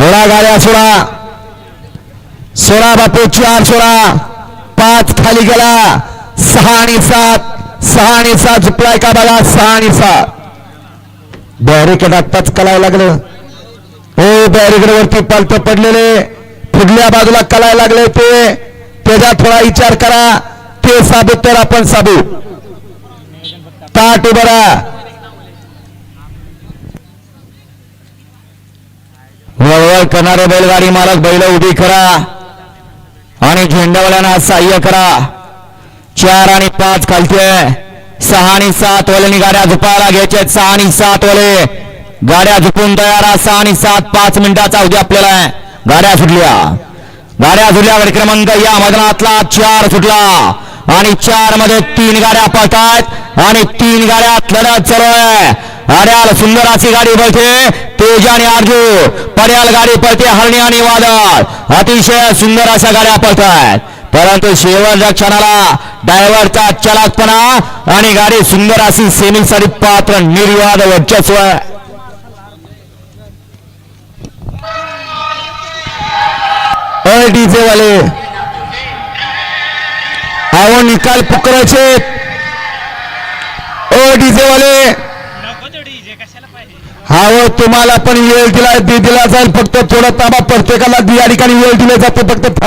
सोळा गाड्या सोळा. सोळा बापू चार सोळा. पाच खाली गेला. सहा आणि सात. सहा आणि सात झुकलाय का बघा? सहा आणि सात. बॅरिकेड आत्ताच कलायला लागलं. हो बॅरिकेड वरती पालत पडलेले. पुढल्या बाजूला कलायला लागले ते. त्याचा थोडा विचार करा. ते साबूत तर आपण साबूत. ताट उभरा वळवळ करणारे बैलगाडी मालक बैल उभी करा. आणि झेंडावाल्यांना सहाय्य करा. चार आणि पाच खालते सहा आणि सात वाले गाड्या झुपायला घ्यायचे. सहा आणि सात वाले. गाड्या झुपून तयार सहा आणि सात पाच मिनिटाचा उद्या आपल्याला गाड्या सुटल्या. गाड्या सुटल्या गड क्रमांक या मैदानातला चार सुटला. आणि चारमध्ये तीन गाड्या पळतायत. आणि तीन गाड्या लढत चालू आहे. अड्याल सुंदर अशी गाडी पळते तेज आणि आरजू पड्याल गाडी पळते हरणी आणि वादळ. अतिशय सुंदर अशा गाड्या पळतायत. परंतु शेवटच्या क्षणाला ड्रायव्हरचा चलाकपणा आणि गाडी सुंदर अशी सेमीसाठी पात्र निर्वाद वर्चस्व डीजे वाले. अहो निकाल पुकरायचे ओ डीजे वाले. हा हो तुम्हाला पण वेळ दिला दिला जाईल फक्त थोडा ताबा प्रत्येकाला या ठिकाणी वेळ दिला जातो फक्त